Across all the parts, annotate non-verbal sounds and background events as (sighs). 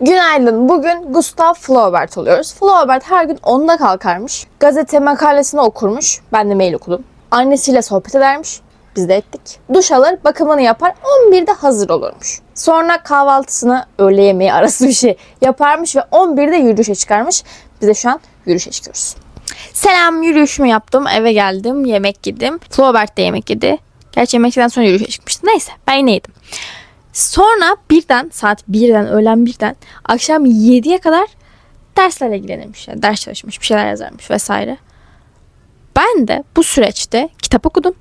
Günaydın. Bugün Gustav Flaubert oluyoruz. Flaubert her gün 10'da kalkarmış. Gazete makalesini okurmuş. Ben de mail okudum. Annesiyle sohbet edermiş. Biz de ettik. Duş alır, bakımını yapar. 11'de hazır olurmuş. Sonra kahvaltısını, öğle yemeği arası bir şey yaparmış ve 11'de yürüyüşe çıkarmış. Biz de şu an yürüyüşe çıkıyoruz. Selam yürüyüşümü yaptım. Eve geldim. Yemek yedim. Flaubert de yemek yedi. Gerçi yemekten sonra yürüyüşe çıkmıştı. Neyse ben yine yedim. Sonra birden saat birden öğlen birden akşam 7'ye kadar derslerle ilgilenirmiş. Yani ders çalışmış bir şeyler yazarmış vesaire. Ben de bu süreçte kitap okudum.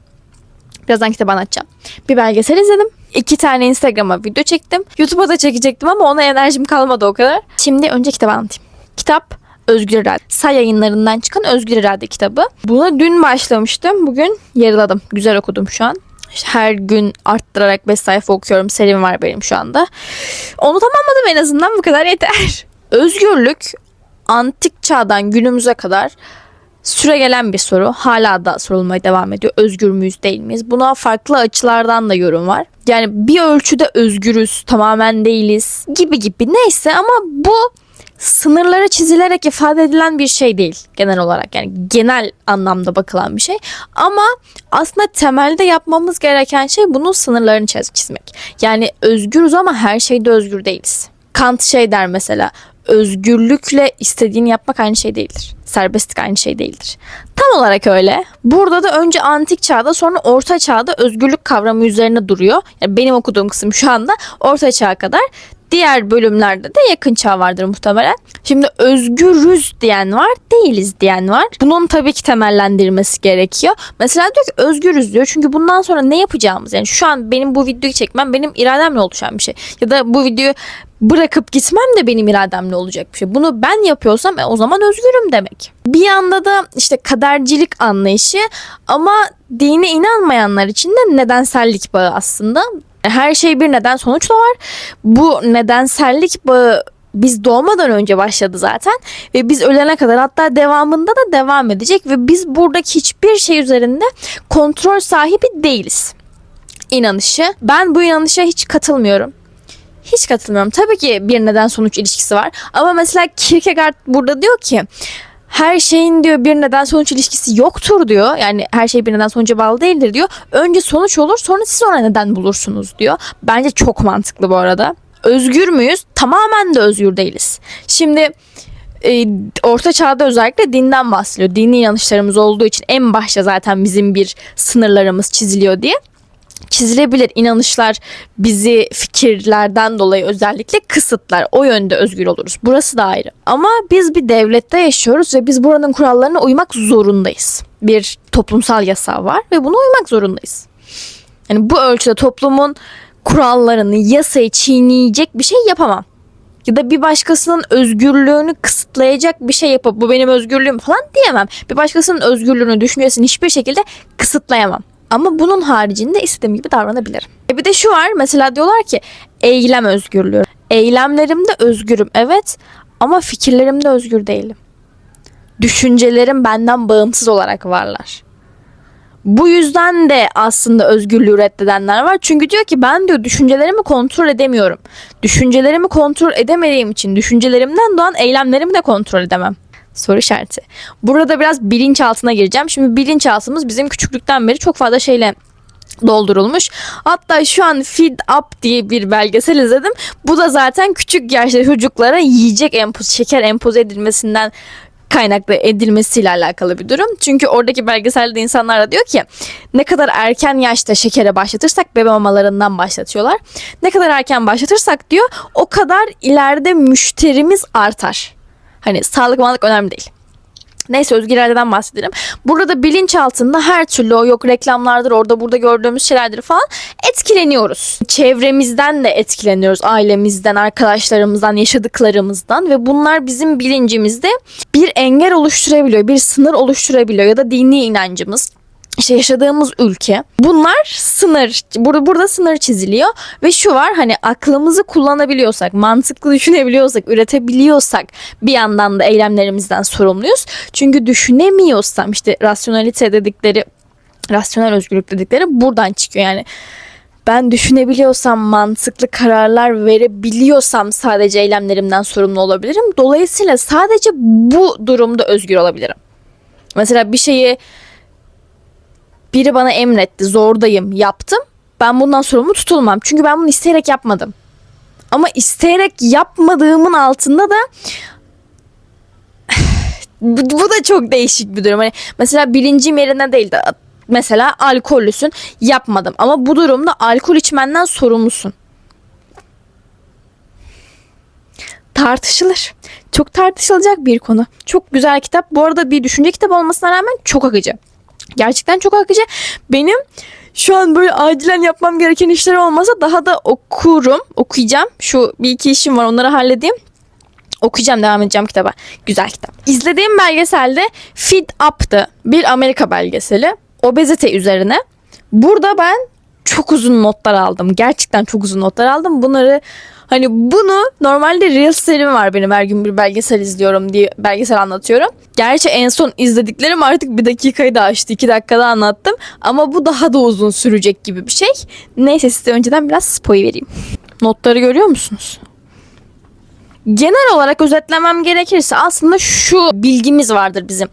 Birazdan kitabı anlatacağım. Bir belgesel izledim. İki tane Instagram'a video çektim. YouTube'a da çekecektim ama ona enerjim kalmadı o kadar. Şimdi önce kitabı anlatayım. Kitap Özgür İrade. Say yayınlarından çıkan Özgür İrade kitabı. Buna dün başlamıştım. Bugün yarıladım. Güzel okudum şu an. Her gün arttırarak 5 sayfa okuyorum. Serim var benim şu anda. Onu tamamladım en azından bu kadar yeter. (laughs) Özgürlük antik çağdan günümüze kadar süre gelen bir soru. Hala da sorulmaya devam ediyor. Özgür müyüz değil miyiz? Buna farklı açılardan da yorum var. Yani bir ölçüde özgürüz, tamamen değiliz gibi gibi. Neyse ama bu sınırları çizilerek ifade edilen bir şey değil genel olarak. Yani genel anlamda bakılan bir şey. Ama aslında temelde yapmamız gereken şey bunun sınırlarını çiz- çizmek. Yani özgürüz ama her şeyde özgür değiliz. Kant şey der mesela özgürlükle istediğini yapmak aynı şey değildir. Serbestlik aynı şey değildir. Tam olarak öyle. Burada da önce antik çağda sonra orta çağda özgürlük kavramı üzerine duruyor. Yani benim okuduğum kısım şu anda orta çağa kadar. Diğer bölümlerde de yakın çağ vardır muhtemelen. Şimdi özgürüz diyen var, değiliz diyen var. Bunun tabii ki temellendirilmesi gerekiyor. Mesela diyor ki özgürüz diyor. Çünkü bundan sonra ne yapacağımız yani şu an benim bu videoyu çekmem benim irademle oluşan bir şey. Ya da bu videoyu bırakıp gitmem de benim irademle olacak bir şey. Bunu ben yapıyorsam e, o zaman özgürüm demek. Bir yanda da işte kadercilik anlayışı ama dine inanmayanlar için de nedensellik bağı aslında. Her şey bir neden sonuçla var. Bu nedensellik bağı biz doğmadan önce başladı zaten ve biz ölene kadar hatta devamında da devam edecek ve biz buradaki hiçbir şey üzerinde kontrol sahibi değiliz. İnanışı. Ben bu inanışa hiç katılmıyorum. Hiç katılmıyorum. Tabii ki bir neden sonuç ilişkisi var. Ama mesela Kierkegaard burada diyor ki her şeyin diyor bir neden sonuç ilişkisi yoktur diyor. Yani her şey bir neden sonuca bağlı değildir diyor. Önce sonuç olur sonra siz ona neden bulursunuz diyor. Bence çok mantıklı bu arada. Özgür müyüz? Tamamen de özgür değiliz. Şimdi e, orta çağda özellikle dinden bahsediyor. Dini inanışlarımız olduğu için en başta zaten bizim bir sınırlarımız çiziliyor diye çizilebilir inanışlar bizi fikirlerden dolayı özellikle kısıtlar. O yönde özgür oluruz. Burası da ayrı. Ama biz bir devlette yaşıyoruz ve biz buranın kurallarına uymak zorundayız. Bir toplumsal yasa var ve buna uymak zorundayız. Yani bu ölçüde toplumun kurallarını, yasayı çiğneyecek bir şey yapamam. Ya da bir başkasının özgürlüğünü kısıtlayacak bir şey yapıp bu benim özgürlüğüm falan diyemem. Bir başkasının özgürlüğünü, düşüncesini hiçbir şekilde kısıtlayamam. Ama bunun haricinde istediğim gibi davranabilirim. E bir de şu var mesela diyorlar ki eylem özgürlüğü. Eylemlerimde özgürüm evet ama fikirlerimde özgür değilim. Düşüncelerim benden bağımsız olarak varlar. Bu yüzden de aslında özgürlüğü reddedenler var. Çünkü diyor ki ben diyor düşüncelerimi kontrol edemiyorum. Düşüncelerimi kontrol edemediğim için düşüncelerimden doğan eylemlerimi de kontrol edemem. Soru işareti. Burada biraz bilinçaltına gireceğim. Şimdi bilinçaltımız bizim küçüklükten beri çok fazla şeyle doldurulmuş. Hatta şu an Feed Up diye bir belgesel izledim. Bu da zaten küçük yaşta çocuklara yiyecek empoz, şeker empoze edilmesinden kaynaklı edilmesiyle alakalı bir durum. Çünkü oradaki belgeselde insanlar da diyor ki ne kadar erken yaşta şekere başlatırsak bebe mamalarından başlatıyorlar. Ne kadar erken başlatırsak diyor o kadar ileride müşterimiz artar. Hani sağlık manlık önemli değil. Neyse özgür iradeden bahsedelim. Burada da bilinç altında her türlü o yok reklamlardır orada burada gördüğümüz şeylerdir falan etkileniyoruz. Çevremizden de etkileniyoruz. Ailemizden, arkadaşlarımızdan, yaşadıklarımızdan ve bunlar bizim bilincimizde bir engel oluşturabiliyor, bir sınır oluşturabiliyor ya da dini inancımız işte yaşadığımız ülke. Bunlar sınır. Burada burada sınır çiziliyor ve şu var hani aklımızı kullanabiliyorsak, mantıklı düşünebiliyorsak, üretebiliyorsak bir yandan da eylemlerimizden sorumluyuz. Çünkü düşünemiyorsam işte rasyonalite dedikleri rasyonel özgürlük dedikleri buradan çıkıyor. Yani ben düşünebiliyorsam, mantıklı kararlar verebiliyorsam sadece eylemlerimden sorumlu olabilirim. Dolayısıyla sadece bu durumda özgür olabilirim. Mesela bir şeyi biri bana emretti, zordayım, yaptım. Ben bundan sorumlu tutulmam. Çünkü ben bunu isteyerek yapmadım. Ama isteyerek yapmadığımın altında da (sighs) bu, bu da çok değişik bir durum. Hani mesela bilincim yerine değil de mesela alkollüsün yapmadım ama bu durumda alkol içmenden sorumlusun. Tartışılır. Çok tartışılacak bir konu. Çok güzel kitap. Bu arada bir düşünce kitabı olmasına rağmen çok akıcı. Gerçekten çok akıcı. Benim şu an böyle acilen yapmam gereken işler olmasa daha da okurum, okuyacağım. Şu bir iki işim var onları halledeyim. Okuyacağım devam edeceğim kitaba. Güzel kitap. İzlediğim belgeselde Feed Up'tı. Bir Amerika belgeseli. Obezite üzerine. Burada ben çok uzun notlar aldım. Gerçekten çok uzun notlar aldım. Bunları hani bunu normalde Reels serim var benim her gün bir belgesel izliyorum diye belgesel anlatıyorum. Gerçi en son izlediklerim artık bir dakikayı da aştı. iki dakikada anlattım. Ama bu daha da uzun sürecek gibi bir şey. Neyse size önceden biraz spoy vereyim. Notları görüyor musunuz? genel olarak özetlemem gerekirse aslında şu bilgimiz vardır bizim.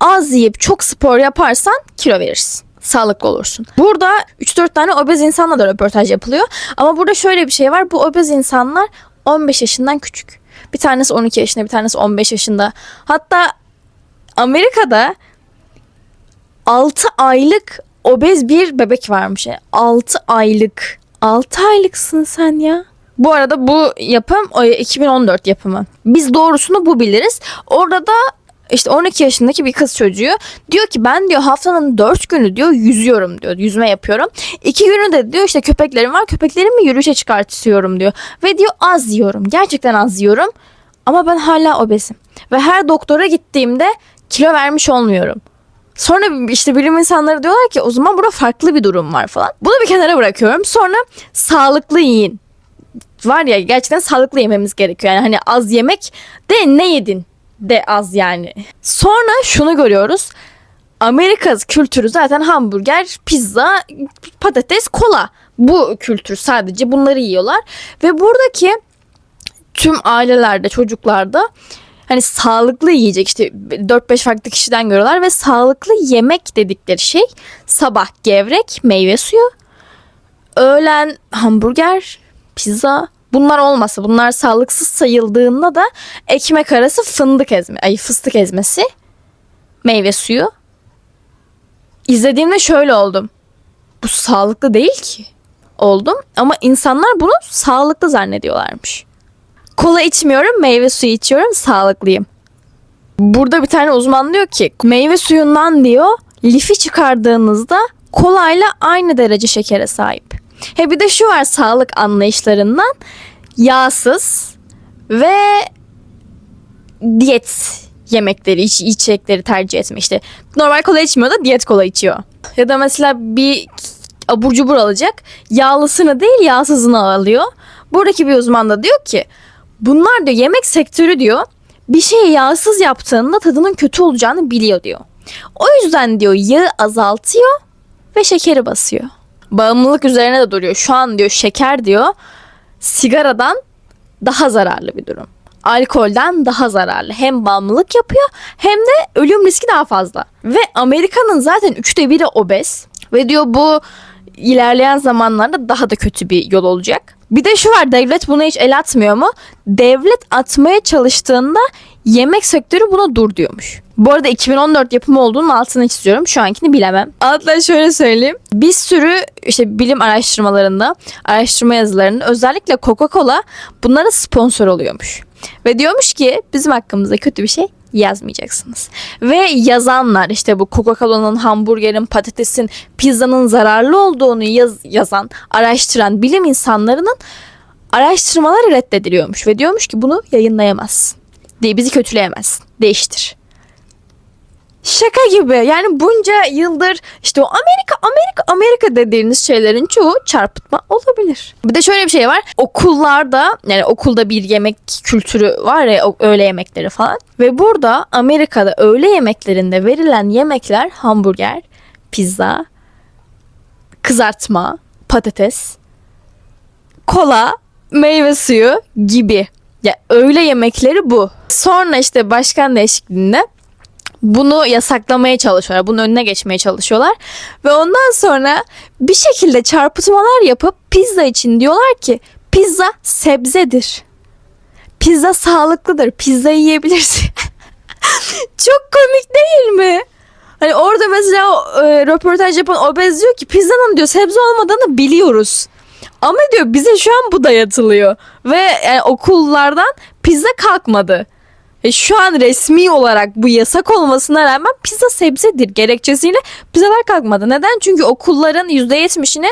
Az yiyip çok spor yaparsan kilo verirsin. Sağlıklı olursun. Burada 3-4 tane obez insanla da röportaj yapılıyor. Ama burada şöyle bir şey var. Bu obez insanlar 15 yaşından küçük. Bir tanesi 12 yaşında, bir tanesi 15 yaşında. Hatta Amerika'da 6 aylık obez bir bebek varmış. 6 aylık. 6 aylıksın sen ya. Bu arada bu yapım o 2014 yapımı. Biz doğrusunu bu biliriz. Orada da işte 12 yaşındaki bir kız çocuğu diyor ki ben diyor haftanın 4 günü diyor yüzüyorum diyor. Yüzme yapıyorum. 2 günü de diyor işte köpeklerim var. Köpeklerimi yürüyüşe çıkartıyorum diyor. Ve diyor az yiyorum. Gerçekten az yiyorum. Ama ben hala obezim. Ve her doktora gittiğimde kilo vermiş olmuyorum. Sonra işte bilim insanları diyorlar ki o zaman burada farklı bir durum var falan. Bunu bir kenara bırakıyorum. Sonra sağlıklı yiyin var ya gerçekten sağlıklı yememiz gerekiyor. Yani hani az yemek de ne yedin de az yani. Sonra şunu görüyoruz. Amerika kültürü zaten hamburger, pizza, patates, kola. Bu kültür sadece bunları yiyorlar. Ve buradaki tüm ailelerde, çocuklarda hani sağlıklı yiyecek işte 4-5 farklı kişiden görüyorlar ve sağlıklı yemek dedikleri şey sabah gevrek, meyve suyu, öğlen hamburger, pizza bunlar olmasa bunlar sağlıksız sayıldığında da ekmek arası fındık ezme ay fıstık ezmesi meyve suyu. İzlediğimde şöyle oldum. Bu sağlıklı değil ki oldum ama insanlar bunu sağlıklı zannediyorlarmış. Kola içmiyorum meyve suyu içiyorum sağlıklıyım. Burada bir tane uzman diyor ki meyve suyundan diyor lifi çıkardığınızda kolayla aynı derece şekere sahip He bir de şu var sağlık anlayışlarından yağsız ve diyet yemekleri, iç, içecekleri tercih etme. İşte normal kola içmiyor da diyet kola içiyor. Ya da mesela bir abur cubur alacak. Yağlısını değil yağsızını alıyor. Buradaki bir uzman da diyor ki bunlar diyor yemek sektörü diyor bir şeyi yağsız yaptığında tadının kötü olacağını biliyor diyor. O yüzden diyor yağı azaltıyor ve şekeri basıyor bağımlılık üzerine de duruyor. Şu an diyor şeker diyor sigaradan daha zararlı bir durum. Alkolden daha zararlı. Hem bağımlılık yapıyor hem de ölüm riski daha fazla. Ve Amerika'nın zaten üçte biri obez. Ve diyor bu ilerleyen zamanlarda daha da kötü bir yol olacak. Bir de şu var devlet buna hiç el atmıyor mu? Devlet atmaya çalıştığında yemek sektörü buna dur diyormuş. Bu arada 2014 yapımı olduğunun altını çiziyorum. Şu ankini bilemem. Hatta şöyle söyleyeyim. Bir sürü işte bilim araştırmalarında, araştırma yazılarında özellikle Coca-Cola bunlara sponsor oluyormuş. Ve diyormuş ki bizim hakkımızda kötü bir şey yazmayacaksınız. Ve yazanlar işte bu Coca-Cola'nın, hamburgerin, patatesin, pizzanın zararlı olduğunu yaz, yazan, araştıran bilim insanlarının araştırmaları reddediliyormuş ve diyormuş ki bunu yayınlayamazsın. Diye bizi kötüleyemezsin. Değiştir. Şaka gibi. Yani bunca yıldır işte o Amerika Amerika Amerika dediğiniz şeylerin çoğu çarpıtma olabilir. Bir de şöyle bir şey var. Okullarda yani okulda bir yemek kültürü var ya öğle yemekleri falan. Ve burada Amerika'da öğle yemeklerinde verilen yemekler hamburger, pizza, kızartma, patates, kola, meyve suyu gibi. Ya öğle yemekleri bu. Sonra işte başkan değişikliğinde bunu yasaklamaya çalışıyorlar. Bunun önüne geçmeye çalışıyorlar. Ve ondan sonra bir şekilde çarpıtmalar yapıp pizza için diyorlar ki pizza sebzedir. Pizza sağlıklıdır. Pizza yiyebilirsin. (laughs) Çok komik değil mi? Hani orada mesela e, röportaj yapan obez diyor ki pizzanın diyor sebze olmadığını biliyoruz. Ama diyor bize şu an bu dayatılıyor. Ve yani okullardan pizza kalkmadı. E şu an resmi olarak bu yasak olmasına rağmen pizza sebzedir gerekçesiyle pizzalar kalkmadı. Neden? Çünkü okulların %70'ine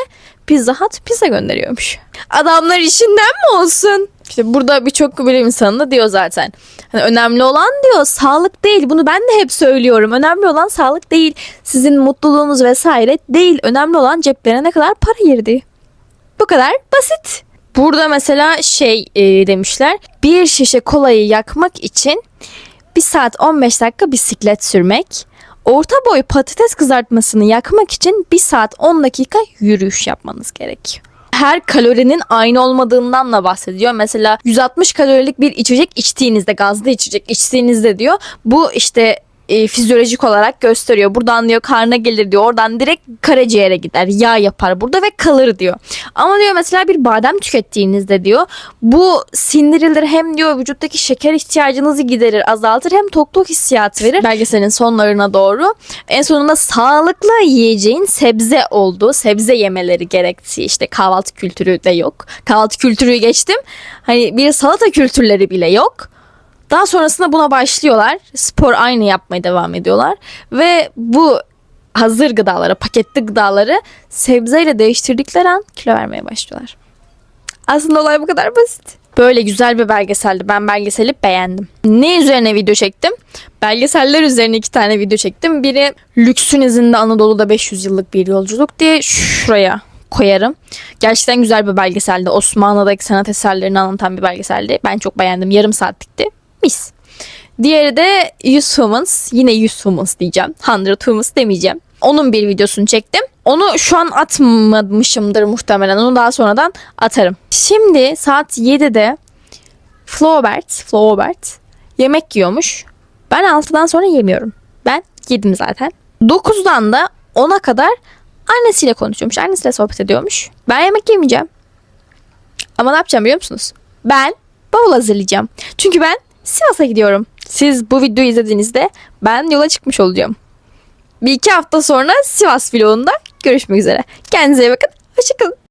Pizza Hut pizza gönderiyormuş. Adamlar işinden mi olsun? İşte burada birçok bilim insanı da diyor zaten. Hani önemli olan diyor sağlık değil. Bunu ben de hep söylüyorum. Önemli olan sağlık değil. Sizin mutluluğunuz vesaire değil. Önemli olan ceplerine ne kadar para girdi. Bu kadar basit. Burada mesela şey e, demişler. Bir şişe kolayı yakmak için 1 saat 15 dakika bisiklet sürmek. Orta boy patates kızartmasını yakmak için 1 saat 10 dakika yürüyüş yapmanız gerekiyor. Her kalorinin aynı olmadığından da bahsediyor. Mesela 160 kalorilik bir içecek içtiğinizde, gazlı içecek içtiğinizde diyor. Bu işte e, fizyolojik olarak gösteriyor. Buradan diyor karna gelir diyor. Oradan direkt karaciğere gider. Yağ yapar burada ve kalır diyor. Ama diyor mesela bir badem tükettiğinizde diyor bu sindirilir hem diyor vücuttaki şeker ihtiyacınızı giderir, azaltır hem tok tok hissiyatı verir. Belgeselin sonlarına doğru en sonunda sağlıklı yiyeceğin sebze olduğu, sebze yemeleri gerektiği işte kahvaltı kültürü de yok. Kahvaltı kültürü geçtim. Hani bir salata kültürleri bile yok. Daha sonrasında buna başlıyorlar. Spor aynı yapmaya devam ediyorlar. Ve bu hazır gıdaları, paketli gıdaları sebzeyle değiştirdikleri an kilo vermeye başlıyorlar. Aslında olay bu kadar basit. Böyle güzel bir belgeseldi. Ben belgeseli beğendim. Ne üzerine video çektim? Belgeseller üzerine iki tane video çektim. Biri Lüksün izinde Anadolu'da 500 yıllık bir yolculuk diye şuraya koyarım. Gerçekten güzel bir belgeseldi. Osmanlı'daki sanat eserlerini anlatan bir belgeseldi. Ben çok beğendim. Yarım saatlikti. Mis. Diğeri de 100 Humans. Yine 100 Humans diyeceğim. 100 Humans demeyeceğim. Onun bir videosunu çektim. Onu şu an atmamışımdır muhtemelen. Onu daha sonradan atarım. Şimdi saat 7'de Flaubert, Flaubert yemek yiyormuş. Ben 6'dan sonra yemiyorum. Ben yedim zaten. 9'dan da 10'a kadar annesiyle konuşuyormuş. Annesiyle sohbet ediyormuş. Ben yemek yemeyeceğim. Ama ne yapacağım biliyor musunuz? Ben bavul hazırlayacağım. Çünkü ben Sivas'a gidiyorum. Siz bu videoyu izlediğinizde ben yola çıkmış olacağım. Bir iki hafta sonra Sivas vlogunda görüşmek üzere. Kendinize iyi bakın. Hoşçakalın.